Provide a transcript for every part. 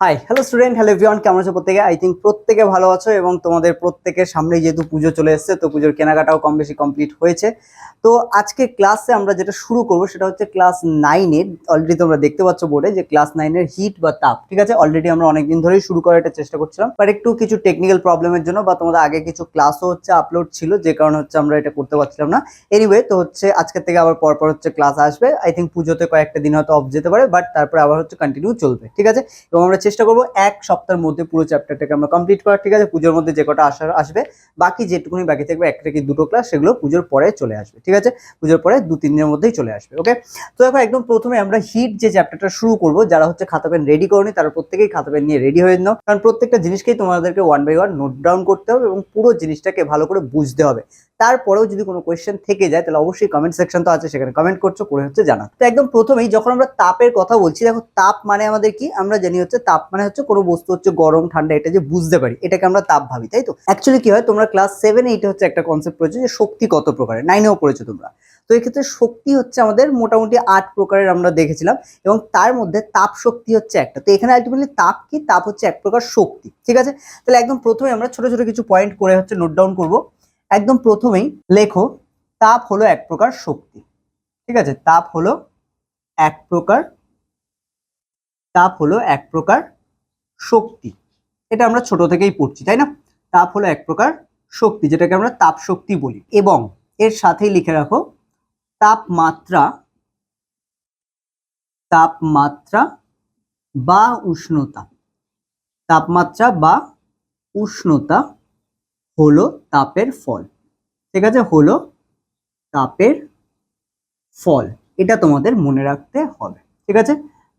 Hi hello student hello everyone কেমন আছো প্রত্যেকে? আই থিঙ্ক প্রত্যেকে ভালো আছো এবং তোমাদের প্রত্যেকের সামনেই যেহেতু পুজো চলে এসেছে, তো পুজোর কেনাকাটাও কম বেশি কমপ্লিট হয়েছে। তো আজকে ক্লাসে আমরা যেটা শুরু করব সেটা হচ্ছে ক্লাস নাইনের অলরেডি তোমরা দেখতে পাচ্ছ বোর্ডে যে ক্লাস নাইনের হিট বা তাপ, ঠিক আছে? অলরেডি আমরা অনেকদিন ধরেই শুরু করার একটা চেষ্টা করছিলাম বাট একটু কিছু টেকনিক্যাল প্রবলেমের জন্য বা তোমাদের আগে কিছু ক্লাসও হচ্ছে আপলোড ছিল, যে কারণে হচ্ছে আমরা এটা করতে পারছিলাম না। এনিওয়ে তো হচ্ছে আজকের থেকে আবার পরপর হচ্ছে ক্লাস আসবে। আই থিঙ্ক পুজোতে কয়েকটা দিন হয়তো অফ যেতে পারে বাট তারপরে আবার হচ্ছে কন্টিনিউ চলবে, ঠিক আছে? এবং আমরা চেষ্টা করব এক সপ্তাহের মধ্যে পুরো চ্যাপ্টারটাকে আমরা কমপ্লিট করার, ঠিক আছে? পুজোর মধ্যে যে কটা আসার আসবে, বাকি যেটুকুনি বাকি থাকবে, একটা কি দুটো ক্লাস সেগুলো পুজোর পরে চলে আসবে, ঠিক আছে? পুজোর পরে দু, তিন দিনের মধ্যেই চলে আসবে ওকে তো দেখো, একদম প্রথমে আমরা হিট যে চ্যাপ্টারটা শুরু করব, যারা হচ্ছে খাতা পেন রেডি করনি, তারা প্রত্যেকেই খাতা পেন নিয়ে রেডি হয়ে নাও। কারণ প্রত্যেকটা জিনিসকেই তোমাদেরকে one by one note down করতে হবে এবং পুরো জিনিসটাকে ভালো করে বুঝতে হবে। তারপরেও যদি কোনো কোয়েশ্চেন থেকে যায়, তাহলে অবশ্যই কমেন্ট সেকশন তো আছে, সেখানে কমেন্ট করছ, করে হচ্ছে জানা তো একদম প্রথমেই যখন আমরা তাপের কথা বলছি, দেখো তাপ মানে আমাদের কি? আমরা জানি হচ্ছে তাপ মানে হচ্ছে কোনো বস্তু হচ্ছে গরম, ঠান্ডা, এটা যে বুঝতে পারি, এটাকে আমরা তাপ ভাবি, তাই তো? অ্যাকচুয়ালি কি হয়, তোমরা ক্লাস সেভেন এইটে হচ্ছে একটা কনসেপ্ট পড়েছো যে শক্তি কত প্রকারের নাইনেও পড়েছো তোমরা। তো এক্ষেত্রে শক্তি হচ্ছে আমাদের মোটামুটি আট প্রকারের আমরা দেখেছিলাম, এবং তার মধ্যে তাপ শক্তি হচ্ছে একটা। তো এখানে আলটিমেটলি তাপ কি? তাপ হচ্ছে এক প্রকার শক্তি, ঠিক আছে? তাহলে একদম প্রথমে আমরা ছোট ছোট কিছু পয়েন্ট করে হচ্ছে নোট ডাউন করব। একদম প্রথমেই লেখো, তাপ হলো এক প্রকার শক্তি। ঠিক আছে? তাপ হলো এক প্রকার, তাপ হলো এক প্রকার শক্তি। এটা আমরা ছোট থেকেই পড়ছি, তাই না? তাপ হলো এক প্রকার শক্তি, যেটাকে আমরা তাপ শক্তি বলি। এবং এর সাথেই লিখে রাখো, তাপমাত্রা তাপমাত্রা বা উষ্ণতা। তাপমাত্রা বা উষ্ণতা হলো তাপের ফল। ঠিক আছে? হলো তাপের ফল। এটা তোমাদের মনে রাখতে হবে। ঠিক আছে?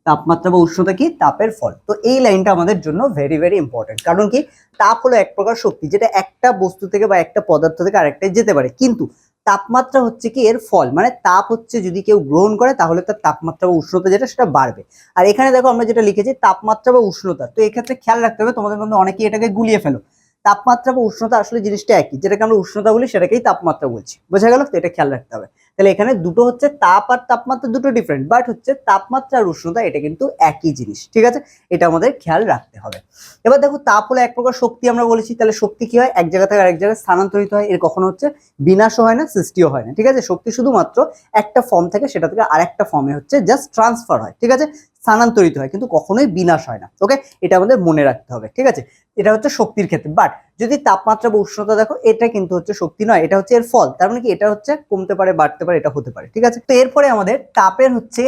তাপমাত্রা বা উষ্ণতা কি? তাপের ফল। তো এই লাইনটা আমাদের জন্য ভেরি ভেরি ইম্পর্টেন্ট কারণ কি? তাপ হলো এক প্রকার শক্তি যেটা একটা বস্তু থেকে বা একটা পদার্থ থেকে আরেকটায় যেতে পারে। কিন্তু তাপমাত্রা হচ্ছে কি? এর ফল। মানে তাপ হচ্ছে যদি কেউ গ্রহণ করে, তাহলে তার তাপমাত্রা বা উষ্ণতা যেটা সেটা বাড়বে। আর এখানে দেখো আমরা যেটা লিখেছি, তাপমাত্রা বা উষ্ণতা। তো এক্ষেত্রে খেয়াল রাখতে হবে, তোমাদের মধ্যে অনেকেই এটাকে গুলিয়ে ফেলো। তাপমাত্রা বা উষ্ণতা আসলে জিনিসটা একই। যেটাকে আমরা উষ্ণতা বলি সেটাকেই তাপমাত্রা বলছি। বোঝা গেল তো? এটা খেয়াল রাখতে হবে। তাহলে এখানে দুটো হচ্ছে তাপ আর তাপমাত্রা দুটো ডিফারেন্ট বাট হচ্ছে তাপমাত্রা আর উষ্ণতা এটা কিন্তু একই জিনিস, ঠিক আছে? এটা আমাদের খেয়াল রাখতে হবে। এবার দেখো, তাপ হলো এক প্রকার শক্তি আমরা বলেছি, তাহলে শক্তি কি হয়? এক জায়গা থেকে আরেক জায়গায় স্থানান্তরিত হয়। এর কখনো হচ্ছে বিনাশও হয় না, সৃষ্টিও হয় না, ঠিক আছে? শক্তি শুধুমাত্র একটা ফর্ম থেকে সেটা থেকে আরেকটা ফর্মে হচ্ছে জাস্ট ট্রান্সফার হয়, ঠিক আছে? স্থানান্তরিত হয়, কিন্তু কখনোই বিনাশ হয় না। ওকে এটা আমাদের মনে রাখতে হবে, ঠিক আছে? এটা হচ্ছে শক্তির ক্ষেত্রে। বাট যদি তাপমাত্রা বা উষ্ণতা দেখো, এটা কিন্তু হচ্ছে শক্তি নয়, এটা হচ্ছে এর ফল। তার মানে কি? এটা হচ্ছে কমতে পারে, বাড়তে পারে, এটা হতে পারে, ঠিক আছে? তো এরপরে আমাদের তাপের হচ্ছে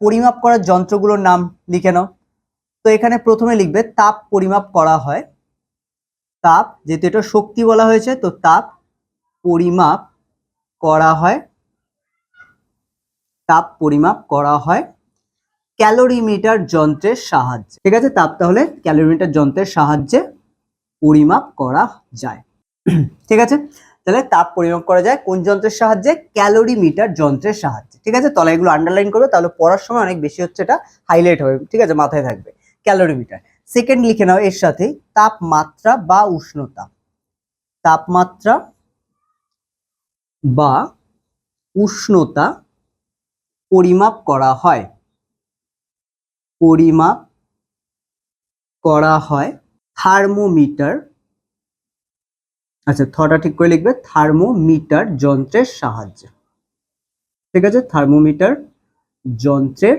পরিমাপ করার যন্ত্রগুলোর নাম লিখে নাও। তো এখানে প্রথমে লিখবে, তাপ পরিমাপ করা হয়। তাপ, যেহেতু এটা শক্তি বলা হয়েছে, তো তাপ পরিমাপ করা হয়। তাপ পরিমাপ করা হয়। ক্যালোরিমিটার যন্ত্রের সাহায্যে। ঠিক আছে? তাপ তাহলে ক্যালোরিমিটার যন্ত্রের সাহায্যে পরিমাপ করা যায়। ঠিক আছে? তাহলে তাপ পরিমাপ করা যায় কোন যন্ত্রের সাহায্যে? ক্যালোরিমিটার যন্ত্রের সাহায্যে। ঠিক আছে? তলায় এগুলো আন্ডারলাইন করবে, তাহলে পড়ার সময় অনেক বেশি হচ্ছে এটা হাইলাইট হবে। ঠিক আছে? মাথায় থাকবে। ক্যালোরিমিটার। সেকেন্ড লিখে নাও এর সাথে, তাপমাত্রা বা উষ্ণতা। তাপমাত্রা বা উষ্ণতা পরিমাপ করা হয়। পরিমাপ করা হয় থার্মোমিটার। আচ্ছা থটা ঠিক করে লিখবে, থার্মোমিটার যন্ত্রের সাহায্যে। ঠিক আছে? থার্মোমিটার যন্ত্রের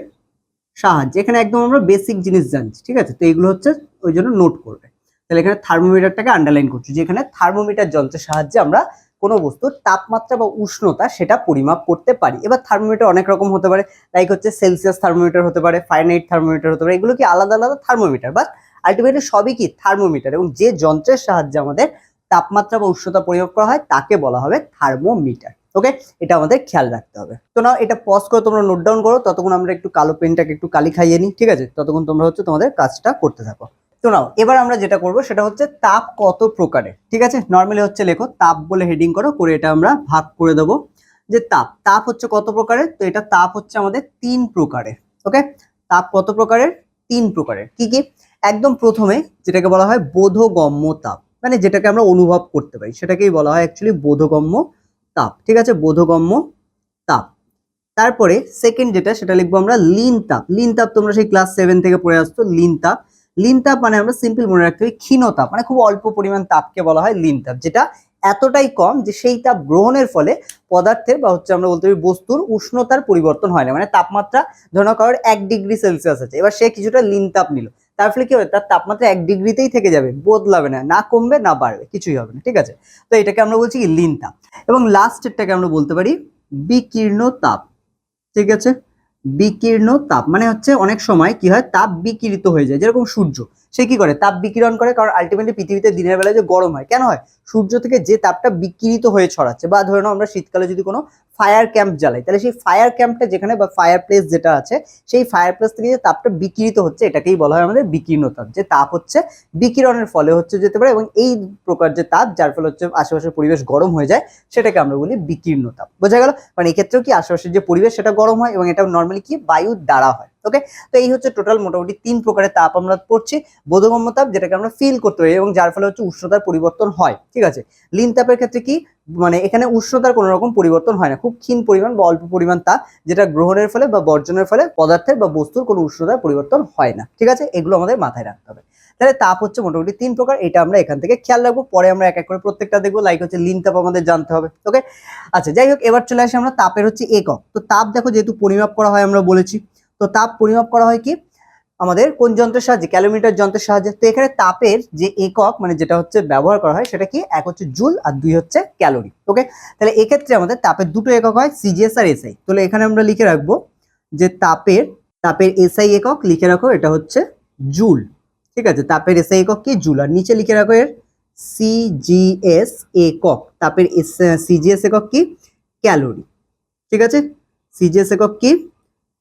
সাহায্যে। এখানে একদম আমরা বেসিক জিনিস জানছি, ঠিক আছে? তো এগুলো হচ্ছে ওই জন্য নোট করবে। তাহলে এখানে থার্মোমিটারটাকে আন্ডারলাইন করছি যে এখানে থার্মোমিটার যন্ত্রের সাহায্যে আমরা কোনো বস্তুর তাপমাত্রা বা উষ্ণতা সেটা পরিমাপ করতে পারি। এবার থার্মোমিটার অনেক রকম হতে পারে লাইক হচ্ছে সেলসিয়াস থার্মোমিটার হতে পারে ফাইনাইট থার্মোমিটার হতে পারে, এগুলো কি আলাদা আলাদা থার্মোমিটার বাট আলটিমেটলি সবই কি থার্মোমিটার এবং যে যন্ত্রের সাহায্যে আমাদের তাপমাত্রা বা উষ্ণতা পরিমাপ করা হয়, তাকে বলা হবে থার্মোমিটার ওকে এটা আমাদের খেয়াল রাখতে হবে। তো না এটা পজ করে তোমরা নোট ডাউন করো, ততক্ষণ আমরা একটু কালো পেনটাকে একটু কালি খাইয়ে নিই, ঠিক আছে? ততক্ষণ তোমরা হচ্ছে তোমাদের কাজটা করতে থাকো। তো নাও, এবার আমরা যেটা করব সেটা হচ্ছে তাপ কত প্রকারের? ঠিক আছে? নর্মালি হচ্ছে লেখো, তাপ বলে হেডিং করো, করে এটা আমরা ভাগ করে দেবো। যে তাপ তাপ হচ্ছে কত প্রকারের? তো এটা তাপ হচ্ছে আমাদের তিন প্রকারের ওকে তাপ কত প্রকারের? তিন প্রকারের। কি কি? একদম প্রথমে যেটাকে বলা হয় বোধগম্য তাপ মানে যেটাকে আমরা অনুভব করতে পারি, সেটাকেই বলা হয় অ্যাকচুয়ালি বোধগম্য তাপ, ঠিক আছে? বোধগম্য তাপ। তারপরে সেকেন্ড যেটা, সেটা লিখব আমরা লিন তাপ। লিন তাপ তোমরা সেই ক্লাস সেভেন থেকে পড়ে আসতো লিন তাপ। লিন তাপ মানে আমরা সিম্পল মনে রাখতে হবে ক্ষীণ তাপ মানে খুব অল্প পরিমাণ তাপকে বলা হয় লিন তাপ যেটা এতটাই কম যে সেই তাপ গ্রহণের ফলে পদার্থের বা হচ্ছে আমরা বলতে পারি বস্তুর উষ্ণতার পরিবর্তন হয় না মানে তাপমাত্রা ধরো কারোর এক ডিগ্রি সেলসিয়াস আছে, এবার সে কিছুটা লিন তাপ নিল, তার ফলে কি হবে? তার তাপমাত্রা এক ডিগ্রিতেই থেকে যাবে, বদলাবে না না কমবে, না বাড়বে, কিছুই হবে না, ঠিক আছে? তো এটাকে আমরা বলছি কি লিন তাপ এবং লাস্টেরটাকে আমরা বলতে পারি বিকীর্ণ তাপ ঠিক আছে? বিকীর্ণ তাপ। মানে হচ্ছে অনেক সময় কি হয়? তাপ বিকিরিত হয়ে যায়। যেরকম সূর্য, সে কি করে? তাপ বিকিরণ করে, কারণ আলটিমেটলি পৃথিবীতে দিনের বেলায় যে গরম হয়। কেন হয়? সূর্য থেকে যে তাপটা বিকিরিত হয়ে ছড়াচ্ছে, বা ধরে নাও আমরা শীতকালে যদি কোনো ফায়ার ক্যাম্প জ্বালাই, তাহলে সেই ফায়ার ক্যাম্পটা যেখানে বা ফায়ার প্লেস যেটা আছে, সেই ফায়ার প্লেস থেকে যে তাপটা বিকিরিত হচ্ছে, এটাকেই বলা হয় আমাদের বিকীর্ণ তাপ যে তাপ হচ্ছে বিকিরণের ফলে হচ্ছে যেতে পারে, এবং এই প্রকার যে তাপ, যার ফলে হচ্ছে আশেপাশের পরিবেশ গরম হয়ে যায়, সেটাকে আমরা বলি বিকীর্ণ তাপ বোঝা গেল? কারণ এক্ষেত্রেও কি আশেপাশের যে পরিবেশ সেটা গরম হয়, এবং এটা নর্মালি কি? বায়ুর দ্বারা হয় ওকে তো এই হচ্ছে টোটাল মোটামুটি তিন প্রকারের তাপ আমরা পড়ছি, বোধগম্য তাপ যেটাকে আমরা ফিল করতে পারি, এবং যার ফলে হচ্ছে উষ্ণতার পরিবর্তন হয়, ঠিক আছে? লিন তাপের ক্ষেত্রে কি? মানে এখানে উষ্ণতার কোনো রকম পরিবর্তন হয় না। খুব ক্ষীণ পরিমাণ বা অল্প পরিমাণ তাপ, যেটা গ্রহণের ফলে বা বর্জনের ফলে পদার্থের বা বস্তুর কোনো উষ্ণতার পরিবর্তন হয় না। ঠিক আছে? এগুলো আমাদের মাথায় রাখতে হবে। তাহলে তাপ হচ্ছে মোটামুটি তিন প্রকার, এটা আমরা এখান থেকে খেয়াল রাখব। পরে আমরা এক এক করে প্রত্যেকটা দেখব। লাইক হচ্ছে লিন তাপ আমাদের জানতে হবে। ওকে আচ্ছা যাই হোক, এবার চলে আসি আমরা তাপের হচ্ছে একক। তো তাপ দেখো, যেহেতু পরিমাপ করা হয় আমরা বলেছি। তো তাপ পরিমাপ করা হয় কি? আমাদের কোন যন্ত্রের সাহায্যে? ক্যালোমিটার যন্ত্রের সাহায্যে। তো এখানে তাপের যে একক মানে যেটা হচ্ছে ব্যবহার করা হয়, সেটা কি? এক হচ্ছে জুল আর দুই হচ্ছে ক্যালোরি। ওকে? তাহলে এক্ষেত্রে আমাদের তাপের দুটো একক হয় সিজিএস আর এসআই তাহলে এখানে আমরা লিখে রাখব যে তাপের তাপের এসআই একক লিখে রাখো, এটা হচ্ছে জুল। ঠিক আছে? তাপের এসআই একক কি? জুল। আর নিচে লিখে রাখো এর সিজিএস একক। তাপের সিজিএস একক কি? ক্যালোরি। ঠিক আছে? সিজিএস একক কি?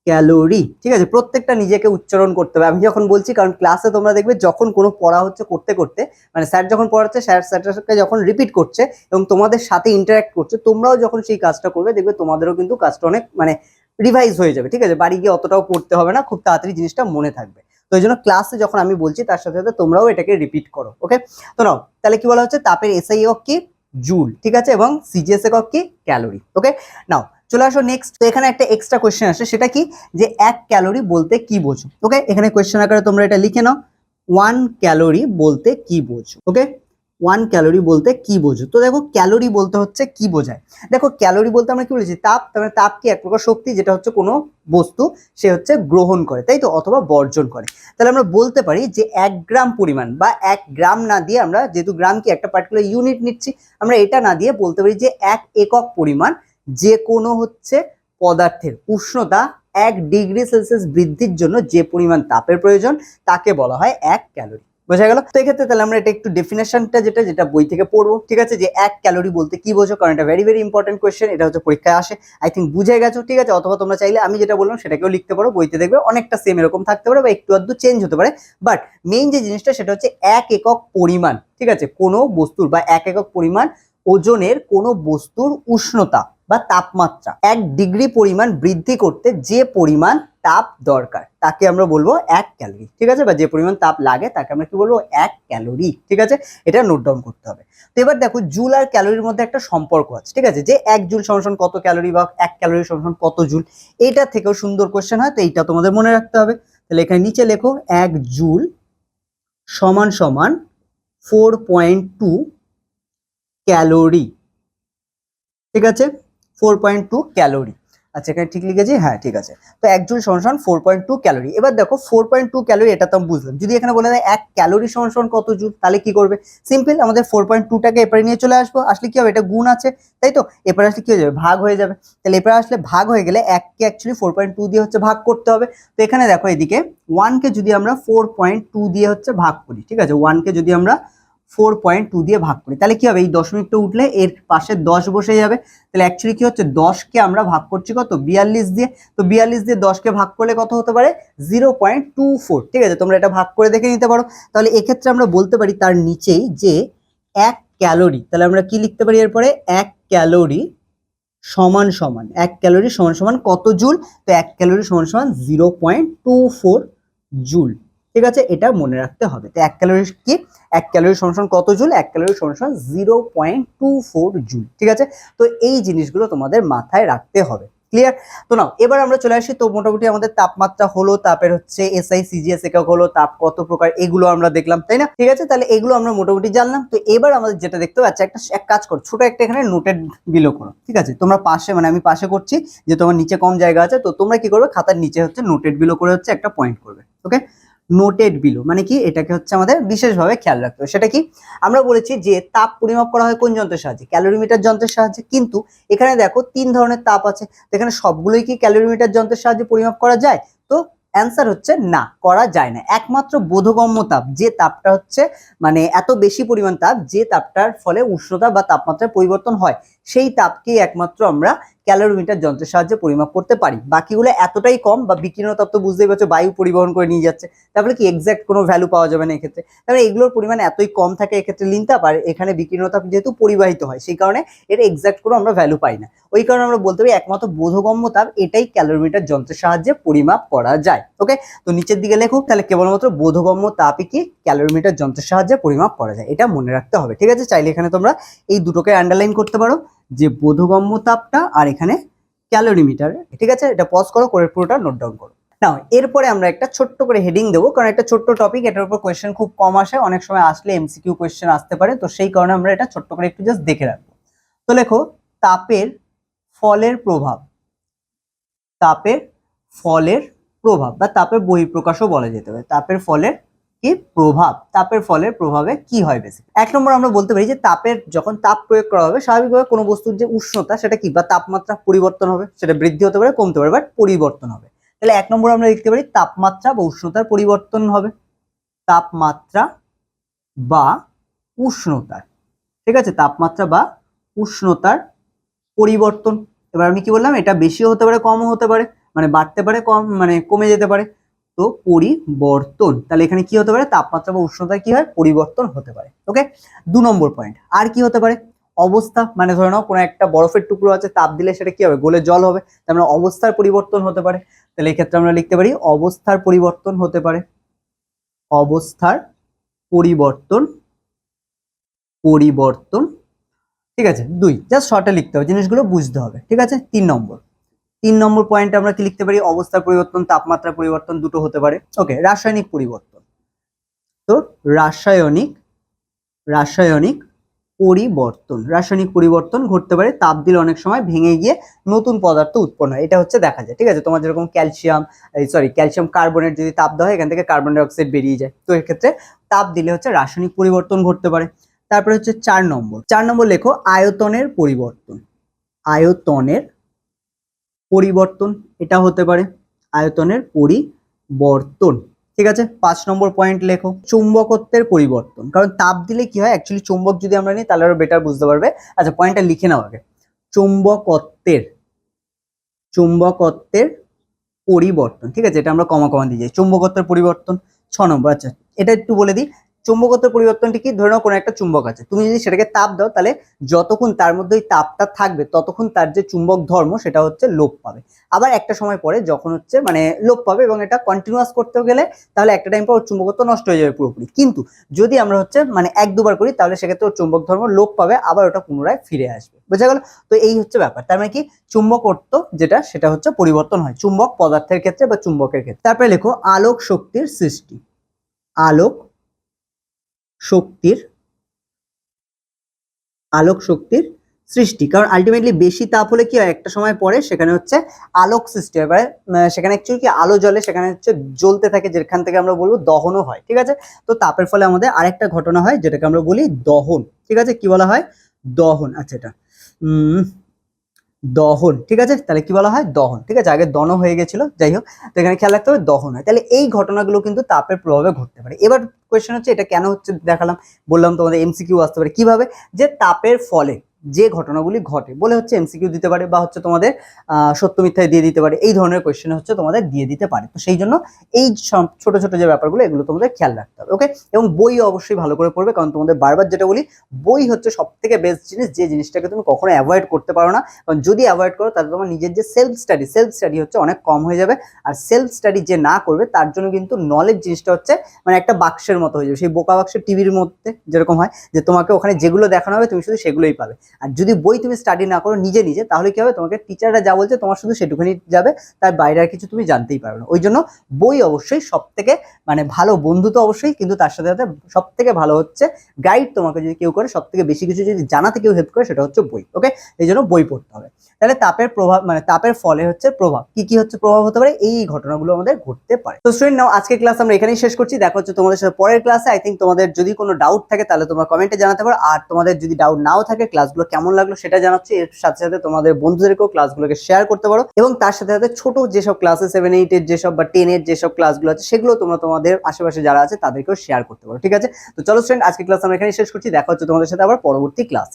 ক্যালোরি, ঠিক আছে? প্রত্যেকটা নিজেকে উচ্চারণ করতে হবে। আমি যখন বলছি, কারণ ক্লাসে তোমরা দেখবে যখন কোনো পড়া হচ্ছে করতে করতে মানে স্যার যখন পড়াচ্ছে স্যার স্যারটাকে যখন রিপিট করছে এবং তোমাদের সাথে ইন্টারাক্ট করছে, তোমরাও যখন সেই কাজটা করবে, দেখবে তোমাদেরও কিন্তু কাজটা অনেক মানে রিভাইজ হয়ে যাবে, ঠিক আছে? বাড়ি গিয়ে অতটাও পড়তে হবে না, খুব তাড়াতাড়ি জিনিসটা মনে থাকবে। তো এই জন্য ক্লাসে যখন আমি বলছি, তার সাথে সাথে তোমরাও এটাকে রিপিট করো ওকে তো নাও, তাহলে কি বলা হচ্ছে? তাপের এসআই একক কি জুল, ঠিক আছে? এবং সিজিএস একক কি ক্যালোরি ওকে নাও চলে আসো নেক্সট তো এখানে একটা এক্সট্রা কোয়েশ্চেন আসে, সেটা কি? যে এক ক্যালোরি বলতে কি বোঝো? ওকে এখানে কোয়েশ্চেন আকারে তোমরা এটা লিখে নাও। ওয়ান ক্যালোরি বলতে কি বোঝো? ওকে ওয়ান ক্যালোরি বলতে কি বোঝো? তো দেখো ক্যালোরি বলতে হচ্ছে কি বোঝায়? দেখো ক্যালোরি বলতে আমরা কি বলেছি? তাপ, তার মানে তাপ কি এক প্রকার শক্তি, যেটা হচ্ছে কোনো বস্তু, সে হচ্ছে গ্রহণ করে, তাই তো? অথবা বর্জন করে। তাহলে আমরা বলতে পারি যে এক গ্রাম পরিমাণ বা এক গ্রাম না দিয়ে আমরা যেহেতু গ্রাম কি, একটা পার্টিকুলার ইউনিট নিচ্ছি, আমরা এটা না দিয়ে বলতে পারি যে এক একক পরিমাণ যে কোনো হচ্ছে পদার্থের উষ্ণতা এক ডিগ্রি সেলসিয়াস বৃদ্ধির জন্য যে পরিমাণ তাপের প্রয়োজন, তাকে বলা হয় এক ক্যালোরি। বোঝা গেল? তো এক্ষেত্রে তাহলে আমরা এটা একটু ডেফিনেশনটা যেটা যেটা বই থেকে পড়ব, ঠিক আছে? যে এক ক্যালোরি বলতে কি বোঝো? কারণ এটা ভেরি ভেরি ইম্পর্টেন্ট কোয়েশ্চেন এটা হচ্ছে পরীক্ষায় আসে। আই থিঙ্ক বুঝে গেছো, ঠিক আছে? অথবা তোমরা চাইলে আমি যেটা বললাম সেটাকেও লিখতে পারো, বইতে দেখবে অনেকটা সেম এরকম থাকতে পারে বা একটু আধটু চেঞ্জ হতে পারে। বাট মেইন যে জিনিসটা সেটা হচ্ছে এক একক পরিমাণ, ঠিক আছে? কোনো বস্তুর বা এক একক পরিমাণ ওজনের কোনো বস্তুর উষ্ণতা। বা তাপমাত্রা। এক ডিগ্রি পরিমাণ বৃদ্ধি করতে যে পরিমাণ তাপ দরকার, তাকে আমরা বলব এক ক্যালোরি। ঠিক আছে? বা যে পরিমাণ তাপ লাগে, তাকে আমরা কি বলব? এক ক্যালোরি। ঠিক আছে? এটা নোট ডাউন করতে হবে। তো এবার দেখো, জুল আর ক্যালোরির মধ্যে একটা সম্পর্ক আছে। ঠিক আছে? যে এক জুল সমান কত ক্যালোরি বা এক ক্যালোরি সমান কত জুল, এটা থেকেও সুন্দর কোশ্চেন হয়, তো এইটা তোমাদের মনে রাখতে হবে। তাহলে এখানে নিচে লেখো, এক জুল সমান সমান ফোর পয়েন্ট টু ক্যালোরি। ঠিক আছে? Four point two calorie. আচ্ছা এখানে ঠিক লিখেছি? হ্যাঁ ঠিক আছে। তো এক জুল সমান ফোর পয়েন্ট টু ক্যালোরি। এবার দেখো, ফোর পয়েন্ট টু ক্যালোরি, এটা তো আমি বুঝলাম। যদি এখানে বলে দেয় এক ক্যালোরি সমান কত জুল, তাহলে কি করবে? সিম্পল, আমাদের ফোর পয়েন্ট টুটাকে এপারে নিয়ে চলে আসব। আসলে কি হবে? এটা গুণ আছে, তাই তো? এপারে আসলে কি হয়ে যাবে? ভাগ হয়ে যাবে। তাহলে এপারে আসলে ভাগ হয়ে গেলে এককে অ্যাকচুয়ালি ফোর পয়েন্ট টু দিয়ে হচ্ছে ভাগ করতে হবে। তো এখানে দেখো, এদিকে ওয়ানকে যদি আমরা ফোর পয়েন্ট টু দিয়ে হচ্ছে ভাগ করি, ঠিক আছে? ওয়ানকে যদি আমরা ফোর পয়েন্ট টু দিয়ে ভাগ করি। তাহলে কি হবে? এই দশমিকটা উঠলে এর পাশে দশ বসে যাবে। তাহলে অ্যাকচুয়ালি কি হচ্ছে? দশকে আমরা ভাগ করছি কত? বিয়াল্লিশ দিয়ে। তো বিয়াল্লিশ দিয়ে দশকে ভাগ করলে কত হতে পারে? জিরো পয়েন্ট টু ফোর ঠিক আছে? তোমরা এটা ভাগ করে দেখে নিতে পারো। তাহলে এক্ষেত্রে আমরা বলতে পারি তার নিচেই যে এক ক্যালোরি, তাহলে আমরা কি লিখতে পারি এরপরে? এক ক্যালোরি সমান সমান। এক ক্যালোরি সমান সমান কত জুল? তো এক ক্যালোরি সমান সমান zero point two four joule. ঠিক আছে? এটা মনে রাখতে হবে। তো এক ক্যালোরি কি? এক ক্যালোরি সমান কত জুল? এক ক্যালোরি সমান zero point two four joule. ঠিক আছে? তো এই জিনিসগুলো তোমাদের মাথায় রাখতে হবে। ক্লিয়ার তো নাও, এবার আমরা চলে আসি। তো মোটামুটি আমাদের তাপমাত্রা হলো, তাপের হচ্ছে এসআই সিজিএস একক হলো, তাপ কত প্রকার, এগুলো আমরা দেখলাম, তাই না? ঠিক আছে? তাহলে এগুলো আমরা মোটামুটি জানলাম। তো এবার আমাদের যেটা দেখতে পাচ্ছি একটা এক কাজ করো, ছোট একটা এখানে নোটেড বিলো করো। ঠিক আছে? তোমরা পাশে মানে আমি পাশে করছি যে তোমার নিচে কম জায়গা আছে, তো তোমরা কি করবে? খাতার নিচে হচ্ছে নোটেড বিলো করে হচ্ছে একটা পয়েন্ট করবে। ওকে নোটেড বিলো মানে কি? এটাকে হচ্ছে আমাদের বিশেষভাবে খেয়াল রাখতে হবে। সেটা কি? আমরা বলেছি যে তাপ পরিমাপ করা হয় কোন যন্ত্রের সাহায্যে? ক্যালোরিমিটার যন্ত্রের সাহায্যে। কিন্তু এখানে দেখো তিন ধরনের তাপ আছে। এখানে সবগুলোই কি ক্যালোরিমিটার যন্ত্রের সাহায্যে পরিমাপ করা যায়? তো অ্যান্সার হচ্ছে না, করা যায় না। একমাত্র বোধগম্য তাপ, যে তাপটা হচ্ছে মানে এত বেশি পরিমাণ তাপ, যে তাপটার ফলে উষ্ণতা বা তাপমাত্রায় পরিবর্তন হয়। সেই তাপকেই একমাত্র আমরা ক্যালোরিমিটার যন্ত্রের সাহায্যে পরিমাপ করতে পারি। বাকিগুলো এতটাই কম বা বিকিরণ তাপ তো বুঝতেই পারছ, বায়ু পরিবহন করে নিয়ে যাচ্ছে। তারপরে কি এক্স্যাক্ট কোনো ভ্যালু পাওয়া যাবে না এক্ষেত্রে। তাহলে এগুলোর পরিমাণ এতই কম থাকে এক্ষেত্রে লিনতাপ আর এখানে বিকিরণ তাপ যেহেতু পরিবাহিত হয়, সেই কারণে এর এক্স্যাক্ট কোনো আমরা ভ্যালু পাই না। ওই কারণে আমরা বলতে পারি একমাত্র বোধগম্য তাপ, এটাই ক্যালোরিমিটার যন্ত্রের সাহায্যে পরিমাপ করা যায়। ওকে তো নিচের দিকে লেখো, তাহলে কেবলমাত্র বোধগম্য তাপই কি ক্যালোরিমিটার যন্ত্রের সাহায্যে পরিমাপ করা যায়, এটা মনে রাখতে হবে। ঠিক আছে? চাইলে এখানে তোমরা এই দুটোকে আন্ডারলাইন করতে পারো। যে বোধগম্য তাপটা আর এখানে ক্যালোরিমিটার ঠিক আছে? এটা পজ করো, করে পুরোটা নোট ডাউন করো। নাও এরপরে আমরা একটা ছোট্ট করে হেডিং দেবো, কারণ একটা ছোট্ট টপিক এটার উপর কোয়েশ্চেন খুব কম আসে। অনেক সময় আসলে এমসিকিউ কোয়েশ্চেন আসতে পারে, তো সেই কারণে আমরা এটা ছোট্ট করে একটু জাস্ট দেখে রাখব। তো লেখো, তাপের ফলের প্রভাব। তাপের ফলের প্রভাব, বা তাপের বহিঃপ্রকাশও বলা যেতে পারে। তাপের ফলের কি প্রভাব, তাপের ফলের প্রভাবে কি হয় বেশি এক নম্বর আমরা বলতে পারি যে তাপের যখন তাপ প্রয়োগ করা হবে, স্বাভাবিকভাবে কোনো বস্তুর যে উষ্ণতা সেটা কি বা তাপমাত্রা পরিবর্তন হবে, সেটা বৃদ্ধি হতে পারে, কমতে পারে বাট পরিবর্তন হবে। তাহলে এক নম্বর আমরা লিখতে পারি তাপমাত্রা বা উষ্ণতার পরিবর্তন হবে। তাপমাত্রা বা উষ্ণতার, ঠিক আছে? তাপমাত্রা বা উষ্ণতার পরিবর্তন। এবার আমি কি বললাম, এটা বেশিও হতে পারে, কমও হতে পারে মানে বাড়তে পারে, কম মানে কমে যেতে পারে। তো পরিবর্তন। তাহলে এখানে কি হতে পারে? তাপমাত্রা বা উষ্ণতা কি হয়? পরিবর্তন হতে পারে। ওকে দু নম্বর পয়েন্ট আর কি হতে পারে? অবস্থা মানে ধরে নাও কোনো একটা বরফের টুকরো আছে, তাপ দিলে সেটা কি হবে? গোলে জল হবে। তার মানে অবস্থার পরিবর্তন হতে পারে। তাহলে এই ক্ষেত্রে আমরা লিখতে পারি অবস্থার পরিবর্তন হতে পারে। অবস্থার পরিবর্তন পরিবর্তন। ঠিক আছে? দুই জাস্ট শর্টে লিখতে হবে। জিনিসগুলো বুঝতে হবে। ঠিক আছে? তিন নম্বর। তিন নম্বর পয়েন্টে আমরা কি লিখতে পারি? অবস্থার পরিবর্তন তাপমাত্রা পরিবর্তন দুটো হতে পারে। ওকে রাসায়নিক পরিবর্তন। তো রাসায়নিক রাসায়নিক পরিবর্তন। রাসায়নিক পরিবর্তন ঘটতে পারে, তাপ দিলে অনেক সময় ভেঙে গিয়ে নতুন পদার্থ উৎপন্ন হয়। এটা হচ্ছে দেখা যায়, ঠিক আছে? তোমার যেরকম ক্যালসিয়াম সরি ক্যালসিয়াম কার্বনেট যদি তাপ দেওয়া হয়, এখান থেকে কার্বন ডাইঅক্সাইড বেরিয়ে যায়। তো এক্ষেত্রে তাপ দিলে হচ্ছে রাসায়নিক পরিবর্তন ঘটতে পারে। তারপরে হচ্ছে চার নম্বর। চার নম্বর লেখো, আয়তনের পরিবর্তন। আয়তনের পরিবর্তন, এটা হতে পারে আয়তনের পরিবর্তন। ঠিক আছে? পাঁচ নম্বর পয়েন্ট লেখো। চুম্বকত্বের পরিবর্তন। কারণ তাপ দিলে কি হয়? অ্যাকচুয়ালি চুম্বক যদি আমরা নিই, তাহলে আরও বেটার বুঝতে পারবে। আচ্ছা পয়েন্টটা লিখে নাও আগে। চুম্বকত্বের চুম্বকত্বের পরিবর্তন। ঠিক আছে? এটা আমরা কমা কমা দিয়ে যাই। চুম্বকত্বের পরিবর্তন, ছ নম্বর। আচ্ছা এটা একটু বলে দিই। চুম্বকত্বের পরিবর্তনটি কি? ধরে নাও কোনো একটা চুম্বক আছে। তুমি যদি সেটাকে তাপ দাও, তাহলে যতক্ষণ তার মধ্যে ওই তাপটা থাকবে, ততক্ষণ তার যে চুম্বক ধর্ম সেটা হচ্ছে লোপ পাবে। আবার একটা সময় পরে যখন হচ্ছে মানে লোপ পাবে এবং এটা কন্টিনিউয়াস করতে গেলে, তাহলে একটা টাইম পর চুম্বকত্ব নষ্ট হয়ে যাবে পুরোপুরি। কিন্তু যদি আমরা হচ্ছে মানে এক দুবার করি, তাহলে সেক্ষেত্রে ওর চুম্বক ধর্ম লোপ পাবে, আবার ওটা পুনরায় ফিরে আসবে। বোঝা গেল? তো এই হচ্ছে ব্যাপার। তার মানে কি? চুম্বকত্ব যেটা, সেটা হচ্ছে পরিবর্তন হয়। চুম্বক পদার্থের ক্ষেত্রে বা চুম্বকের ক্ষেত্রে। তারপরে লেখো, আলোক শক্তির সৃষ্টি। আলোক শক্তির, আলোক শক্তির সৃষ্টি। কারণ আলটিমেটলি বেশি তাপ হলে কি হয়? একটা সময় পরে সেখানে হচ্ছে আলোক সৃষ্টি হয়। এবারে সেখানে অ্যাকচুয়ালি কি আলো জ্বলে, সেখানে হচ্ছে জ্বলতে থাকে, যেখান থেকে আমরা বলব দহনও হয়, ঠিক আছে? তো তাপের ফলে আমাদের আরেকটা ঘটনা হয়, যেটাকে আমরা বলি দহন, ঠিক আছে? কি বলা হয়? দহন আচ্ছা এটা দহন, ঠিক আছে? তাহলে কি বলা হয়? দহন, ঠিক আছে? আগে দন হয়ে গেছিল, যাই হোক। তো এখানে খেয়াল রাখতে হবে, দহন হয়। তাহলে এই ঘটনাগুলো কিন্তু তাপের প্রভাবে ঘটতে পারে। এবার কোয়েশ্চেন হচ্ছে, এটা কেন হচ্ছে দেখালাম, বললাম তোমাদের এমসি কিউ আসতে পারে। কীভাবে? যে তাপের ফলে যে ঘটনাগুলি ঘটে, বলে হচ্ছে এমসিকিউ দিতে পারে বা হচ্ছে তোমাদের সত্য মিথ্যায় দিয়ে দিতে পারে, এই ধরনের কোয়েশ্চেন হচ্ছে তোমাদের দিয়ে দিতে পারে। তো সেই জন্য এই ছোট ছোট যে ব্যাপারগুলো, এগুলো তোমাদের খেয়াল রাখতে হবে ওকে এবং বই অবশ্যই ভালো করে পড়বে, কারণ তোমাদের বারবার যেটা বলি, বই হচ্ছে সব থেকে বেস্ট জিনিস, যে জিনিসটাকে তুমি কখনো অ্যাভয়েড করতে পারো না। কারণ যদি অ্যাভয়েড করো, তাহলে তোমার নিজের যে সেলফ স্টাডি সেলফ স্টাডি হচ্ছে অনেক কম হয়ে যাবে, আর সেলফ স্টাডি যে না করবে, তার জন্য কিন্তু নলেজ জিনিসটা হচ্ছে মানে একটা বাক্সের মতো হয়ে যাবে। সেই বোকা বাক্সের টিভির মধ্যে যেরকম হয়, যে তোমাকে ওখানে যেগুলো দেখানো হবে, তুমি শুধু সেগুলোই পাবে। আর যদি বই তুমি স্টাডি না করো নিজে নিজে, তাহলে কি হবে? তোমাকে টিচাররা যা বলছে তোমার শুধু সেটুকুনি যাবে, তার বাইরে আর কিছু তুমি জানতেই পারবে না। ওই জন্য বই অবশ্যই সব থেকে মানে ভালো বন্ধু তো অবশ্যই, কিন্তু তার সাথে সাথে সব থেকে ভালো হচ্ছে গাইড তোমাকে যদি কেউ করে সব থেকে বেশি কিছু যদি জানাতে কেউ হেল্প করে, সেটা হচ্ছে বই ওকে এই জন্য বই পড়তে হবে। তাহলে তাপের প্রভাব মানে তাপের ফলে হচ্ছে প্রভাব। কি কি হচ্ছে প্রভাব হতে পারে? এই ঘটনাগুলো আমাদের ঘটতে পারে। তো স্টুডেন্ট নাও, আজকে ক্লাস আমরা এখানেই শেষ করছি। দেখা হচ্ছে তোমাদের সাথে পরের ক্লাসে আই থিঙ্ক তোমাদের যদি কোনো ডাউট থাকে, তাহলে তোমরা কমেন্টে জানাতে পারো। আর তোমাদের যদি ডাউট নাও থাকে ক্লাসগুলো কেমন লাগল সেটা জানাচ্ছি। এর সাথে সাথে তোমাদের বন্ধুদেরকেও ক্লাসগুলোকে শেয়ার করতে পারো এবং তার সাথে সাথে ছোট যেসব ক্লাসে সেভেন এইটের যেসব বা টেনের যেসব ক্লাসগুলো আছে, সেগুলো তোমরা তোমাদের আশেপাশে যারা আছে তাদেরকেও শেয়ার করতে পারো, ঠিক আছে? তো চলো স্টুডেন্ট আজকে ক্লাস আমরা এখানে শেষ করছি। দেখা হচ্ছে তোমাদের সাথে আবার পরবর্তী ক্লাস